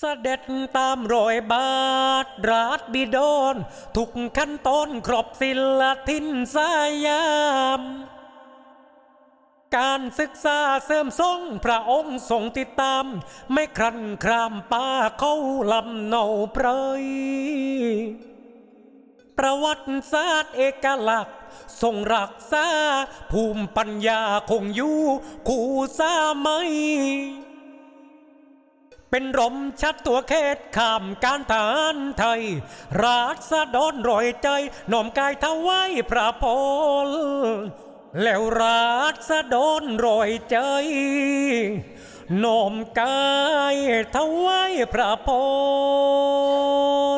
เสด็จตามรอยบาทราชบิดรทุกขั้นตอนครบศิลทินสยาม การศึกษาเสริมทรงพระองค์ทรงติดตาม ไม่ครันครามป้าเข้าลำเนาเปรยประวัติศาสตร์เอกลักษณ์ทรงรักษาภูมิปัญญาคงอยู่คู่สามัย เป็นรมชัดตัวเขตข้ามการทหารไทย ราษฎรรอยใจน้อมกายถวายพระพล แล้วราษฎรรอยใจน้อมกายถวายพระพล